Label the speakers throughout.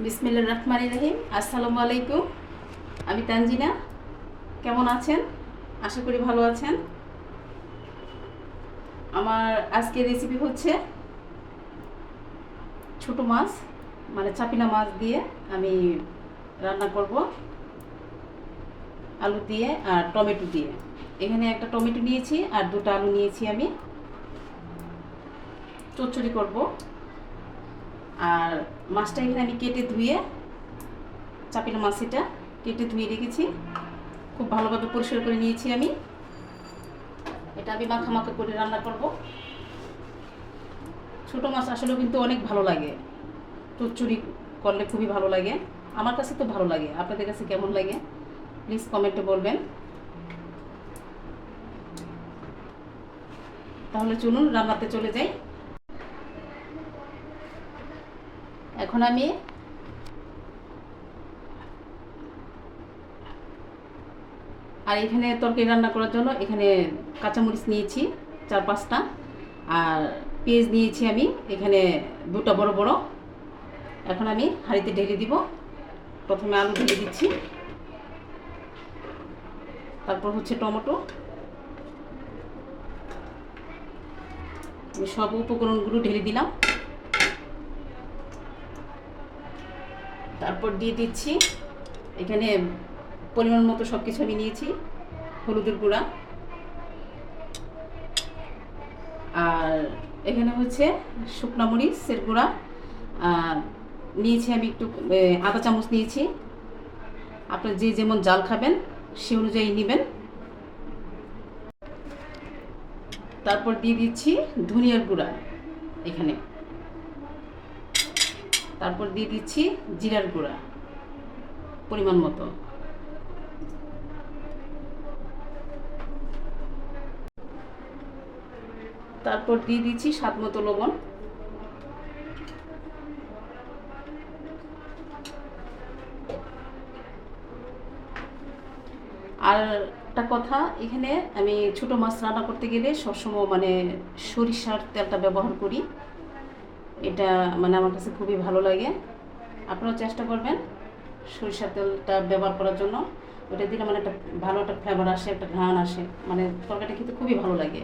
Speaker 1: বিসমিল্লা রহমানি রহিম। আসসালামু আলাইকুম। আমি তানজিনা। কেমন আছেন? আশা করি ভালো আছেন। আমার আজকের রেসিপি হচ্ছে ছোট মাছ মানে চাপিনা মাছ দিয়ে আমি রান্না করব। আলু দিয়ে আর টমেটো দিয়ে। এখানে একটা টমেটো নিয়েছি আর দুটো আলু নিয়েছি আমি। চচ্চড়ি করব। আর মাছটা এখানে আমি কেটে ধুয়ে চাপিনা মাছ এটা কেটে ধুয়ে রেখেছি। খুব ভালোভাবে পরিষ্কার করে নিয়েছি আমি। এটা আমি মাখা করে রান্না করব। ছোটো মাছ আসলেও কিন্তু অনেক ভালো লাগে। চচ্চড়ি করলে খুবই ভালো লাগে। আমার কাছে তো ভালো লাগে। আপনাদের কাছে কেমন লাগে? প্লিজ কমেন্টে বলবেন। তাহলে চলুন, রান্নাতে চলে যাই। এখন আমি আর এখানে তরকারি রান্না করার জন্য এখানে কাঁচামরিচ নিয়েছি, চার পাঁচটা। আর পেঁয়াজ নিয়েছি আমি, এখানে দুটা বড় বড়। এখন আমি হাঁড়িতে ঢেলে দিব। প্রথমে আলু ঢেলে দিচ্ছি। তারপর হচ্ছে টমেটো। সব উপকরণগুলো ঢেলে দিলাম। তারপর দিয়ে দিচ্ছি। এখানে পরিমাণ মতো সব কিছু আমি নিয়েছি, হলুদের গুঁড়া। আর এখানে হচ্ছে শুকনা মরিচের গুঁড়া। নিয়েছি আমি একটু আধা চামচ নিয়েছি। আপনার যে যেমন জাল খাবেন, সে অনুযায়ী নেবেন। তারপর দিয়ে দিচ্ছি ধনিয়ার গুঁড়া এখানে। তারপর দিয়ে দিচ্ছি জিরার গুঁড়া, পরিমাণ মতো। তারপর দিয়ে দিচ্ছি স্বাদ মতো লবণ। আর একটা কথা, এখানে আমি ছোট মাছ রান্না করতে গেলে সবসময় মানে সরিষার তেলটা ব্যবহার করি। এটা মানে আমার কাছে খুবই ভালো লাগে। আপনারাও চেষ্টা করবেন সরিষার তেলটা ব্যবহার করার জন্য। ওটা দিলে মানে একটা ভালো একটা ফ্লেভার আসে, একটা ঘ্রাণ আসে। মানে তরকারিটা খেতে খুবই ভালো লাগে।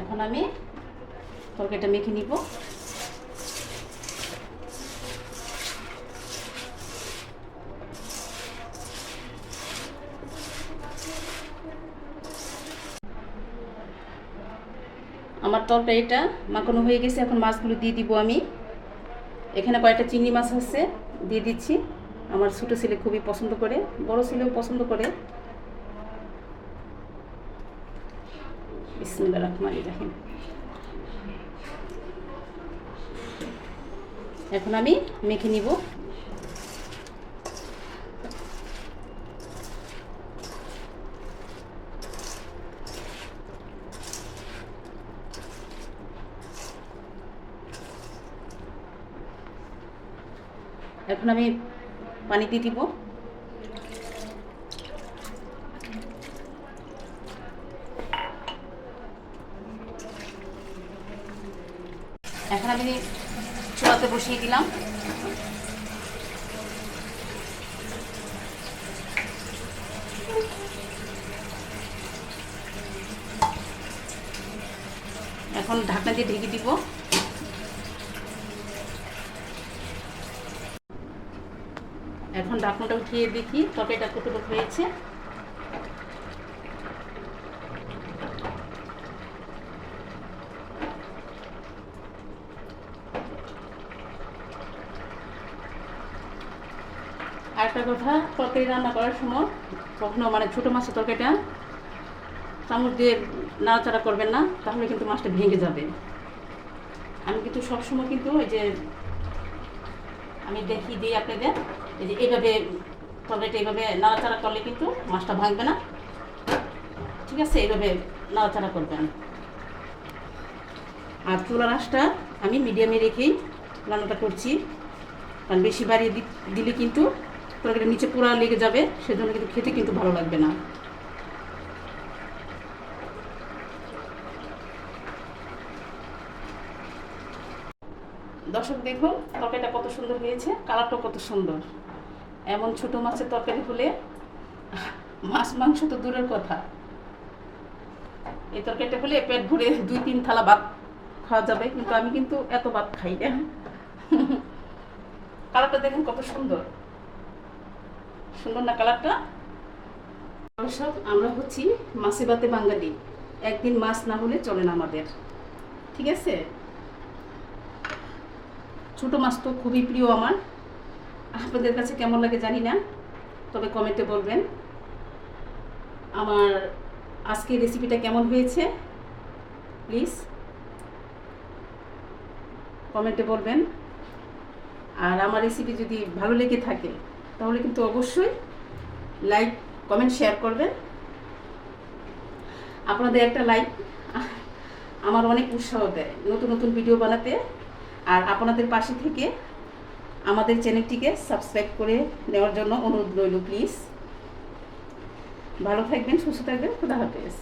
Speaker 1: এখন আমি তরকারিটা মেখে নিব। আমার তরকারিটা মাখানো হয়ে গেছে, এখন মাছগুলো দিয়ে দিব আমি। এখানে কয়েকটা চিংড়ি মাছ আছে, দিয়ে দিচ্ছি। আমার ছোটো ছেলে খুবই পছন্দ করে, বড় ছেলেও পছন্দ করে। এখন আমি মেখে নিব। এখন আমি পানি দিয়ে দিব। এখন আমি চুলাতে বসিয়ে দিলাম। এখন ঢাকনা দিয়ে ঢেকে দিব। এখন ঢাকনাটা উঠিয়ে দেখি তরকারিটা কতটুকু হয়েছে। আরেকটা কথা, তরকারি রান্না করার সময় কখনো মানে ছোটো মাছের তরকারিটা চামচ দিয়ে নাড়াচাড়া করবেন না, তাহলে কিন্তু মাছটা ভেঙে যাবে। আমি কিন্তু সবসময় কিন্তু ওই যে আমি দেখি দিই আপনাদের। এই যে এইভাবে তরকারিটা এইভাবে নাড়াচাড়া করলে কিন্তু মাছটা ভাঙবে না। ঠিক আছে, এইভাবে নাড়াচাড়া করবেন। আর চুলার আঁশটা আমি মিডিয়ামে রেখেই রান্নাটা করছি। কারণ বেশি বাড়িয়ে দিলে কিন্তু তরকারিটা নিচে পোড়া লেগে যাবে, সেজন্য কিন্তু খেতে কিন্তু ভালো লাগবে না। দর্শক দেখুন, তরকারিটা কত সুন্দর হয়েছে কালারটা কত সুন্দর। এমন ছোট মাছের তরকারি হলে মাছ মাংস তো দূরের কথা। এই তরকারিটা হলে পেট ভরে দুই তিন থালা ভাত খাওয়া যাবে, কিন্তু আমি কিন্তু এত ভাত খাই না। কালারটা দেখুন কত সুন্দর। সুন্দর না কালারটা? সব আমরা হচ্ছি মাছে ভাতে বাঙালি। একদিন মাছ না হলে চলে না আমাদের। ঠিক আছে? ছোট মাছ তো খুবই প্রিয় আমার। আপনাদের কাছে কেমন লাগে জানি না, তবে কমেন্টে বলবেন। আমার আজকের রেসিপিটা কেমন হয়েছে? প্লিজ কমেন্টে বলবেন। আর আমার রেসিপি যদি ভালো লেগে থাকে, তাহলে কিন্তু অবশ্যই লাইক কমেন্ট শেয়ার করবেন। আপনাদের একটা লাইক আমার অনেক উৎসাহ দেয় নতুন নতুন ভিডিও বানাতে। আর আপনাদের পাশে থেকে আমাদের চ্যানেলটিকে সাবস্ক্রাইব করে নেওয়ার জন্য অনুরোধ রইল, প্লিজ। ভালো থাকবেন, সুস্থ থাকবেন, খুদা হাফেজ।